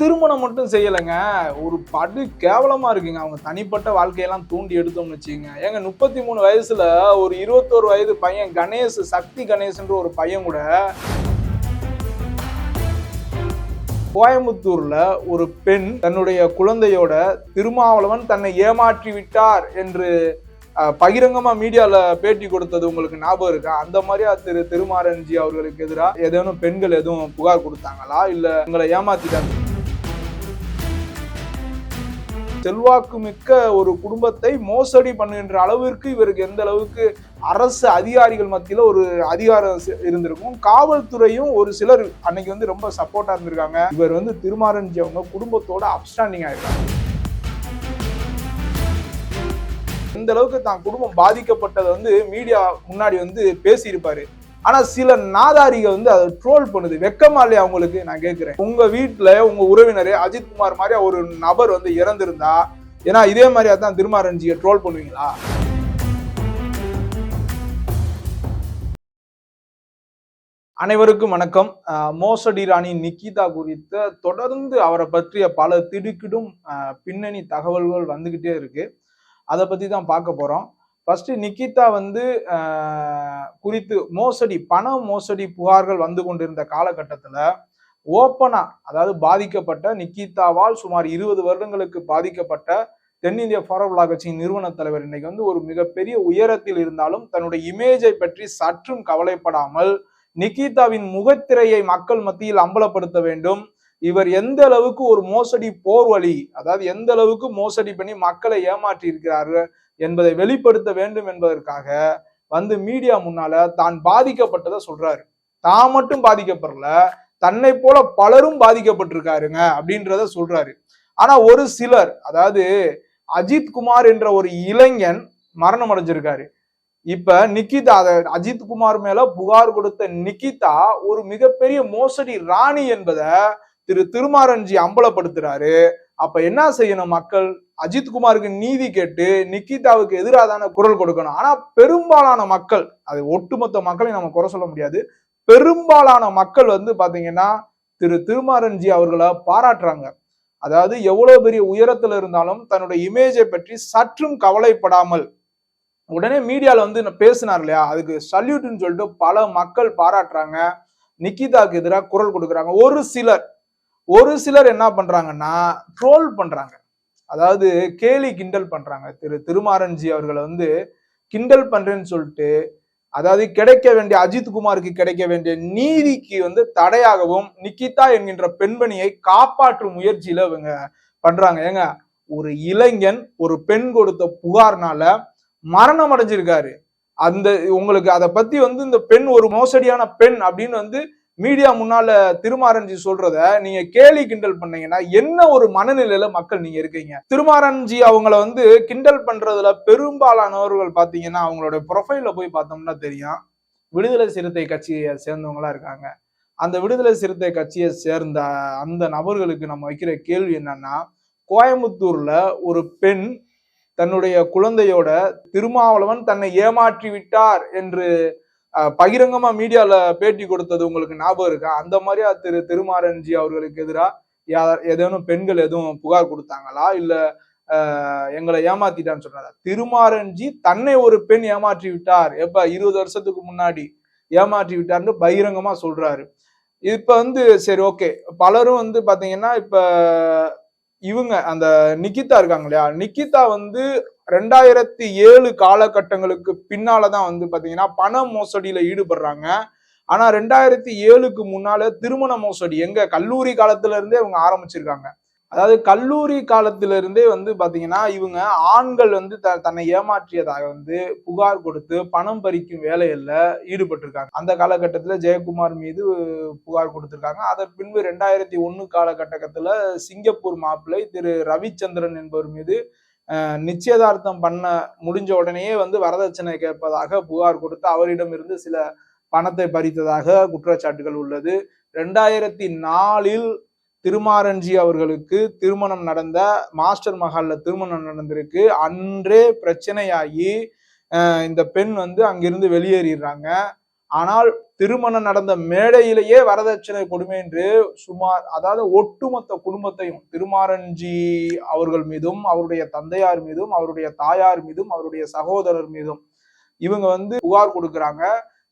திருமணம் மட்டும் செய்யலைங்க. ஒரு படு கேவலமா இருக்குங்க. அவங்க தனிப்பட்ட வாழ்க்கையெல்லாம் தூண்டி எடுத்தோம்னு வச்சுங்க ஏங்க முப்பத்தி மூணு வயசுல ஒரு இருபத்தோரு வயது பையன் கணேஷ் சக்தி கணேஷ்ன்ற ஒரு பையன் கூட கோயம்புத்தூர்ல ஒரு பெண் தன்னுடைய குழந்தையோட திருமாவளவன் தன்னை ஏமாற்றி விட்டார் என்று பகிரங்கமா மீடியால பேட்டி கொடுத்தது உங்களுக்கு ஞாபகம் இருக்கா? அந்த மாதிரியா திரு திருமாரன்ஜி அவர்களுக்கு எதிராக ஏதேனும் பெண்கள் எதுவும் புகார் கொடுத்தாங்களா? இல்ல உங்களை ஏமாத்திட்டாங்க? செல்வாக்கு மிக்க ஒரு குடும்பத்தை மோசடி பண்ணுகின்ற அளவிற்கு இவருக்கு எந்த அளவுக்கு அரசு அதிகாரிகள் மத்தியில் ஒரு அதிகாரம் இருந்திருக்கும். காவல்துறையும் ஒரு சிலர் அன்னைக்கு வந்து ரொம்ப சப்போர்ட்டாக இருந்திருக்காங்க. இவர் வந்து திருமாரஞ்சி அவங்க குடும்பத்தோட அப்ஸ்டாண்டிங் ஆயிருக்காங்க. இந்த அளவுக்கு தான் குடும்பம் பாதிக்கப்பட்டதை வந்து மீடியா முன்னாடி வந்து பேசியிருப்பாரு. ஆனா சில நாதாரிக வந்து அதை ட்ரோல் பண்ணுது. வெக்கமா இல்லையா அவங்களுக்கு? நான் கேட்கிறேன் உங்க வீட்டுல உங்க உறவினரே அஜித் குமார் மாதிரி ஒரு நபர் வந்து இறந்திருந்தா ஏன்னா இதே மாதிரியா தான் திருமாரஞ்சியை ட்ரோல் பண்ணுவீங்களா? அனைவருக்கும் வணக்கம். மோசடி ராணி நிக்கிதா குறித்த தொடர்ந்து அவரை பற்றிய பல திடுக்கிடும் பின்னணி தகவல்கள் வந்துகிட்டே இருக்கு. அதை பத்தி தான் பார்க்க போறோம். ஃபர்ஸ்ட் நிக்கிதா வந்து குறித்து மோசடி பண மோசடி புகார்கள் வந்து கொண்டிருந்த காலகட்டத்தில் ஓப்பனா அதாவது பாதிக்கப்பட்ட நிக்கிதாவால் சுமார் இருபது வருடங்களுக்கு பாதிக்கப்பட்ட தென்னிந்திய ஃபார்வர்ட் கட்சியின் நிறுவன தலைவர் இன்னைக்கு வந்து ஒரு மிகப்பெரிய உயரத்தில் இருந்தாலும் தன்னுடைய இமேஜை பற்றி சற்றும் கவலைப்படாமல் நிக்கிதாவின் முகத்திரையை மக்கள் மத்தியில் அம்பலப்படுத்த வேண்டும். இவர் எந்த அளவுக்கு ஒரு மோசடி போர் வழி அதாவது எந்த அளவுக்கு மோசடி பண்ணி மக்களை ஏமாற்றி இருக்கிறார்கள் என்பதை வெளிப்படுத்த வேண்டும் என்பதற்காக வந்து மீடியா முன்னால தான் பாதிக்கப்பட்டதை சொல்றாரு. தான் மட்டும் பாதிக்கப்படல தன்னை போல பலரும் பாதிக்கப்பட்டிருக்காருங்க அப்படின்றத சொல்றாரு. ஆனா ஒரு சிலர் அதாவது அஜித் குமார் என்ற ஒரு இளைஞன் மரணம் அடைஞ்சிருக்காரு. இப்ப நிக்கிதா அதை அஜித் குமார் மேல புகார் கொடுத்த நிக்கிதா ஒரு மிகப்பெரிய மோசடி ராணி என்பதை திரு திருமாரன்ஜி அம்பலப்படுத்துறாரு. அப்ப என்ன செய்யணும் மக்கள்? அஜித்குமாருக்கு நீதி கேட்டு நிக்கிதாவுக்கு எதிராக தானே குரல் கொடுக்கணும். ஆனா பெரும்பாலான மக்கள் அது ஒட்டுமொத்த மக்களையும் நம்ம குறை சொல்ல முடியாது. பெரும்பாலான மக்கள் வந்து பாத்தீங்கன்னா திரு திருமாரன்ஜி அவர்களை பாராட்டுறாங்க. அதாவது எவ்வளவு பெரிய உயரத்துல இருந்தாலும் தன்னுடைய இமேஜை பற்றி சற்றும் கவலைப்படாமல். உடனே மீடியால வந்து பேசினார் இல்லையா? அதுக்கு சல்யூட்னு சொல்லிட்டு பல மக்கள் பாராட்டுறாங்க. நிக்கிதாக்கு எதிராக குரல் கொடுக்குறாங்க. ஒரு சிலர் ஒரு சிலர் என்ன பண்றாங்கன்னா ட்ரோல் பண்றாங்க. அதாவது கேலி கிண்டல் பண்றாங்க. திரு திருமாரன்ஜி அவர்களை வந்து கிண்டல் பண்றேன்னு சொல்லிட்டு அதாவது கிடைக்க வேண்டிய அஜித் குமாருக்கு கிடைக்க வேண்டிய நீதிக்கு வந்து தடையாகவும் நிக்கிதா என்கின்ற பெண்மணியை காப்பாற்றும் முயற்சியில இவங்க பண்றாங்க. ஏங்க ஒரு இளைஞன் ஒரு பெண் கொடுத்த புகார்னால மரணம் அடைஞ்சிருக்காரு. அந்த உங்களுக்கு அதை பத்தி வந்து இந்த பெண் ஒரு மோசடியான பெண் அப்படின்னு வந்து மீடியா முன்னால திருமாரஞ்சி சொல்றத நீங்க கேலி கிண்டல் பண்ணீங்கன்னா என்ன ஒரு மனநிலையில மக்கள் நீங்க இருக்கீங்க? திருமாரஞ்சி அவங்கள வந்து கிண்டல் பண்றதுல பெரும்பாலானவர்கள் பாத்தீங்கன்னா அவங்களோட ப்ரொஃபைல போய் பார்த்தோம்னா தெரியும். விடுதலை சிறுத்தை கட்சியை சேர்ந்தவங்களா இருக்காங்க. அந்த விடுதலை சிறுத்தை கட்சியை சேர்ந்த அந்த நபர்களுக்கு நம்ம வைக்கிற கேள்வி என்னன்னா கோயம்புத்தூர்ல ஒரு பெண் தன்னுடைய குழந்தையோட திருமாவளவன் தன்னை ஏமாற்றி விட்டார் என்று பகிரங்கமா மீடியால பேட்டி கொடுத்தது உங்களுக்கு ஞாபகம் இருக்கா? அந்த மாதிரியா திரு திருமாரன்ஜி அவர்களுக்கு எதிராக ஏதேனும் பெண்கள் எதுவும் புகார் கொடுத்தாங்களா? இல்ல எங்களை ஏமாத்திட்டான்னு சொன்னாரா திருமாரன்ஜி தன்னை ஒரு பெண் ஏமாற்றி விட்டார். எப்ப? இருபது வருஷத்துக்கு முன்னாடி ஏமாற்றி விட்டார்னு பகிரங்கமா சொல்றாரு. இப்ப வந்து சரி ஓகே. பலரும் வந்து பாத்தீங்கன்னா இப்ப இவங்க அந்த நிக்கிதா இருக்காங்க இல்லையா? நிக்கிதா வந்து ரெண்டாயிரத்தி ஏழு காலகட்டங்களுக்கு பின்னாலதான் வந்து பாத்தீங்கன்னா பண மோசடியில ஈடுபடுறாங்க. ஆனா ரெண்டாயிரத்தி ஏழுக்கு முன்னால திருமண மோசடி எங்க கல்லூரி காலத்துல இருந்தே இவங்க ஆரம்பிச்சிருக்காங்க. அதாவது கல்லூரி காலத்துல இருந்தே வந்து பாத்தீங்கன்னா இவங்க ஆண்கள் வந்து த தன்னை ஏமாற்றியதாக வந்து புகார் கொடுத்து பணம் பறிக்கும் வேலையில ஈடுபட்டிருக்காங்க. அந்த காலகட்டத்துல ஜெயக்குமார் மீது புகார் கொடுத்திருக்காங்க. அதன் பின்பு ரெண்டாயிரத்தி ஒன்னு காலகட்டத்துல சிங்கப்பூர் மாப்பிள்ளை திரு ரவிச்சந்திரன் என்பவர் மீது நிச்சயதார்த்தம் பண்ண முடிஞ்ச உடனேயே வந்து வரதட்சணை கேட்பதாக புகார் கொடுத்து அவரிடம் இருந்து சில பணத்தை பறித்ததாக குற்றச்சாட்டுகள் உள்ளது. ரெண்டாயிரத்தி நாலில் திருமாரஞ்சி அவர்களுக்கு திருமணம் நடந்த மாஸ்டர் மஹாலில் திருமணம் நடந்திருக்கு. அன்றே பிரச்சனையாகி இந்த பெண் வந்து அங்கிருந்து வெளியேறிடுறாங்க. ஆனால் திருமணம் நடந்த மேடையிலேயே வரதட்சணை கொடுமை என்று சுமார் அதாவது ஒட்டுமொத்த குடும்பத்தையும் திருமாரஞ்சி அவர்கள் மீதும் அவருடைய தந்தையார் மீதும் அவருடைய தாயார் மீதும் அவருடைய சகோதரர் மீதும் இவங்க வந்து புகார் கொடுக்குறாங்க.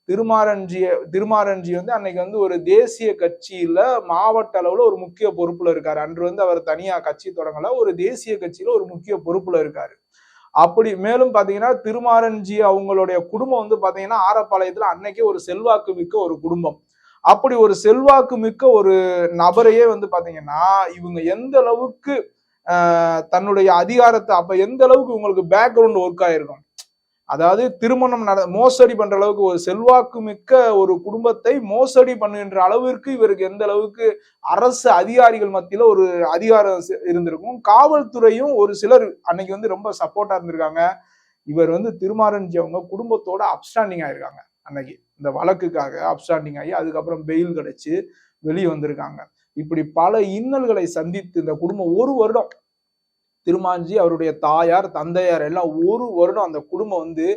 திருமாரஞ்சி திருமாரஞ்சி வந்து அன்னைக்கு வந்து ஒரு தேசிய கட்சியில மாவட்ட அளவுல ஒரு முக்கிய பொறுப்புல இருக்காரு. அன்று வந்து அவர் தனியா கட்சி தொடங்கல ஒரு தேசிய கட்சியில ஒரு முக்கிய பொறுப்புல இருக்காரு. அப்படி மேலும் பாத்தீங்கன்னா திருமாரஞ்சி அவங்களுடைய குடும்பம் வந்து பாத்தீங்கன்னா ஆரப்பாளையத்துல அன்னைக்கே ஒரு செல்வாக்கு மிக்க ஒரு குடும்பம். அப்படி ஒரு செல்வாக்கு மிக்க ஒரு நபரையே வந்து பாத்தீங்கன்னா இவங்க எந்த அளவுக்கு தன்னுடைய அதிகாரத்தை அப்ப எந்த அளவுக்கு உங்களுக்கு பேக்ரவுண்ட் ஒர்க் ஆயிருக்கும்? அதாவது திருமணம் நட மோசடி பண்ற அளவுக்கு ஒரு செல்வாக்கு மிக்க ஒரு குடும்பத்தை மோசடி பண்ணுகின்ற அளவிற்கு இவருக்கு எந்த அளவுக்கு அரசு அதிகாரிகள் மத்தியில ஒரு அதிகாரம் இருந்திருக்கும். காவல்துறையும் ஒரு சிலர் அன்னைக்கு வந்து ரொம்ப சப்போர்ட்டா இருந்திருக்காங்க. இவர் வந்து திருமாரஞ்சி அவங்க குடும்பத்தோட அப்ஸ்டாண்டிங் ஆயிருக்காங்க அன்னைக்கு. இந்த வழக்குக்காக அப்ஸ்டாண்டிங் ஆகி அதுக்கப்புறம் பெயில் கிடைச்சு வெளியே வந்திருக்காங்க. இப்படி பல இன்னல்களை சந்தித்து இந்த குடும்பம் ஒரு வருடம் திருமாஞ்சி அவருடைய தாயார் தந்தையார் எல்லாம் ஒரு வருடம் அந்த குடும்பம் வந்து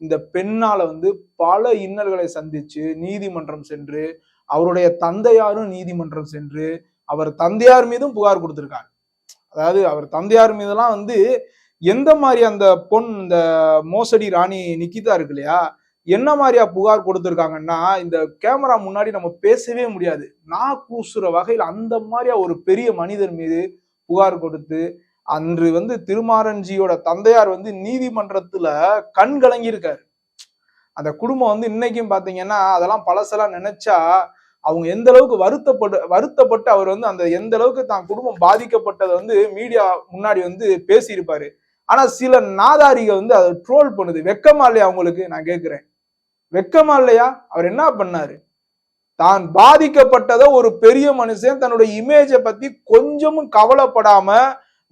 இந்த பெண்ணால வந்து பல இன்னல்களை சந்திச்சு நீதிமன்றம் சென்று அவருடைய தந்தையாரும் நீதிமன்றம் சென்று அவர் தந்தையார் மீதும் புகார் கொடுத்திருக்காரு. அதாவது அவர் தந்தையார் மீதெல்லாம் வந்து எந்த மாதிரி அந்த பொன் இந்த மோசடி ராணி நிக்கிதா இருக்கு இல்லையா? என்ன மாதிரியா புகார் கொடுத்துருக்காங்கன்னா இந்த கேமரா முன்னாடி நம்ம பேசவே முடியாது. நான் கூசுற வகையில் அந்த மாதிரியா ஒரு பெரிய மனிதர் மீது புகார் கொடுத்து அன்று வந்து திருமாரஞ்சியோட தந்தையார் வந்து நீதிமன்றத்துல கண் கலங்கியிருக்காரு. அந்த குடும்பம் வந்து இன்னைக்கும் பாத்தீங்கன்னா அதெல்லாம் பழசெல்லாம் நினைச்சா அவங்க எந்த அளவுக்கு வருத்தப்பட்டு வருத்தப்பட்டு அவர் வந்து அந்த எந்த அளவுக்கு தான் குடும்பம் பாதிக்கப்பட்டதை வந்து மீடியா முன்னாடி வந்து பேசியிருப்பாரு. ஆனா சில நாதாரிக வந்து அதை ட்ரோல் பண்ணுது. வெக்கமா இல்லையா அவங்களுக்கு நான் கேட்கிறேன் வெக்கமா இல்லையா? அவர் என்ன பண்ணாரு? தான் பாதிக்கப்பட்டதை ஒரு பெரிய மனுஷன் தன்னுடைய இமேஜை பத்தி கொஞ்சமும் கவலைப்படாம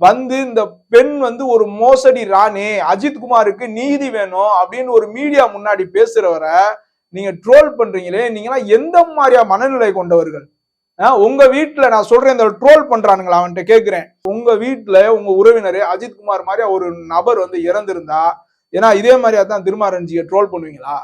வந்து இந்த பெண் வந்து ஒரு மோசடி ராணி அஜித் குமாருக்கு நீதி வேணும் அப்படின்னு ஒரு மீடியா முன்னாடி பேசுறவரை நீங்க ட்ரோல் பண்றீங்களே நீங்களாம் எந்த மாதிரியா மனநிலை கொண்டவர்கள்? உங்க வீட்டுல நான் சொல்றேன் இந்த ட்ரோல் பண்றானுங்களா அவன்கிட்ட கேக்குறேன். உங்க வீட்டுல உங்க உறவினர் அஜித் குமார் மாதிரி ஒரு நபர் வந்து இறந்திருந்தா ஏன்னா இதே மாதிரியா தான் திருமாரஞ்சியை ட்ரோல் பண்ணுவீங்களா?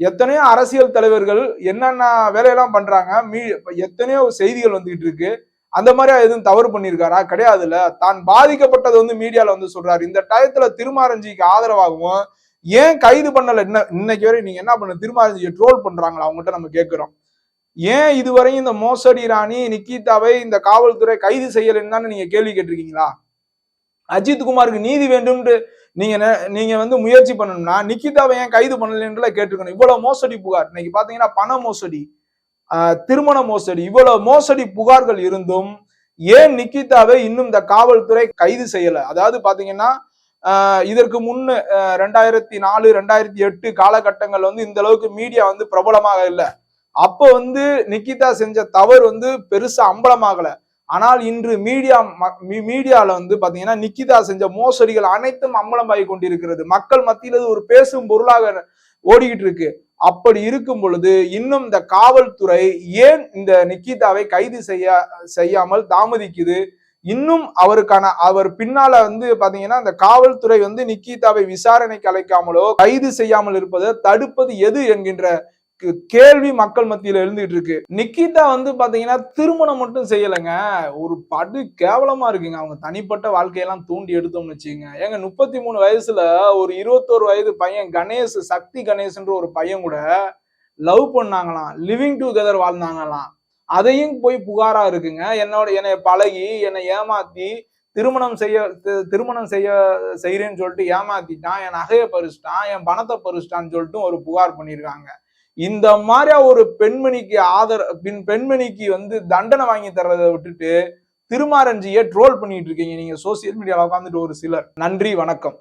எத்தனையோ அரசியல் தலைவர்கள் என்னென்ன வேலையெல்லாம் பண்றாங்க மீ எத்தனையோ செய்திகள் வந்துகிட்டு இருக்கு. அந்த மாதிரி எதுவும் தவறு பண்ணியிருக்காரா? கிடையாதுல்ல. தான் பாதிக்கப்பட்டது வந்து மீடியால வந்து சொல்றாரு. இந்த டயத்துல திருமாரஞ்சிக்கு ஆதரவாகவும் ஏன் கைது பண்ணல? என்ன இன்னைக்கு வரை நீங்க என்ன பண்ண? திருமாரஞ்சியை ட்ரோல் பண்றாங்களா? அவங்ககிட்ட நம்ம கேட்கிறோம். ஏன் இதுவரையும் இந்த மோசடி ராணி நிக்கிதாவை இந்த காவல்துறை கைது செய்யலன்னு தானே நீங்க கேள்வி கேட்டிருக்கீங்களா? அஜித் குமாருக்கு நீதி வேண்டும்னு நீங்க நீங்க வந்து முயற்சி பண்ணணும்னா நிக்கிதாவை ஏன் கைது பண்ணலன்றல கேட்டுக்கணும் இவ்வளவு மோசடி புகார். இன்னைக்கு பாத்தீங்கன்னா பண மோசடி. திருமண மோசடி. இவ்வளவு மோசடி புகார்கள் இருந்தும் ஏன் நிக்கிதாவை இன்னும் இந்த காவல்துறை கைது செய்யல? அதாவது பாத்தீங்கன்னா இதற்கு முன்னு ரெண்டாயிரத்தி நாலு ரெண்டாயிரத்தி எட்டு காலகட்டங்கள் வந்து இந்த அளவுக்கு மீடியா வந்து பிரபலமாக இல்லை. அப்போ வந்து நிக்கிதா செஞ்ச தவறு வந்து பெருசா அம்பலமாகல. ஆனால் இன்று மீடியா மீடியால வந்து பாத்தீங்கன்னா நிக்கிதா செஞ்ச மோசடிகள் அனைத்தும் அம்பலமாகி கொண்டிருக்கிறது. மக்கள் மத்தியில் ஒரு பேசும் பொருளாக ஓடிக்கிட்டு இருக்கு. அப்படி இருக்கும் பொழுது இன்னும் இந்த காவல்துறை ஏன் இந்த நிக்கிதாவை கைது செய்ய செய்யாமல் தாமதிக்குது? இன்னும் அவருக்கான அவர் பின்னால வந்து பாத்தீங்கன்னா இந்த காவல்துறை வந்து நிக்கிதாவை விசாரணைக்கு அழைக்காமலோ கைது செய்யாமல் இருப்பதை தடுப்பது எது என்கின்ற கேள்வி மக்கள் மத்தியில எழுந்துட்டு இருக்கு நிக்கிதா வந்து பாத்தீங்கன்னா திருமணம் மட்டும் செய்யலைங்க. ஒரு படு கேவலமா இருக்குங்க. அவங்க தனிப்பட்ட வாழ்க்கையெல்லாம் தூண்டி எடுத்தோம்னு வச்சுங்க ஏங்க முப்பத்தி மூணு வயசுல ஒரு இருபத்தோரு வயது பையன் கணேஷ் சக்தி கணேஷ்ன்ற ஒரு பையன் கூட லவ் பண்ணாங்களாம். லிவிங் டுகெதர் வாழ்ந்தாங்களாம். அதையும் போய் புகாரா இருக்குங்க. என்னோட என்னை பழகி என்னை ஏமாத்தி திருமணம் செய்ய திருமணம் செய்ய செய்யறேன்னு சொல்லிட்டு ஏமாத்திட்டான். என் நகையை பறிச்சிட்டான். என் பணத்தை பறிச்சிட்டான்னு சொல்லிட்டு ஒரு புகார் பண்ணியிருக்காங்க இந்த மாதிரி ஒரு பெண்மணிக்கு ஆதர பின் பெண்மணிக்கு வந்து தண்டனை வாங்கி தர்றதை விட்டுட்டு திருமாரஞ்சியை ட்ரோல் பண்ணிட்டு இருக்கீங்க. நீங்க சோசியல் மீடியாவில் உட்காந்துட்டு ஒரு சிலர். நன்றி வணக்கம்.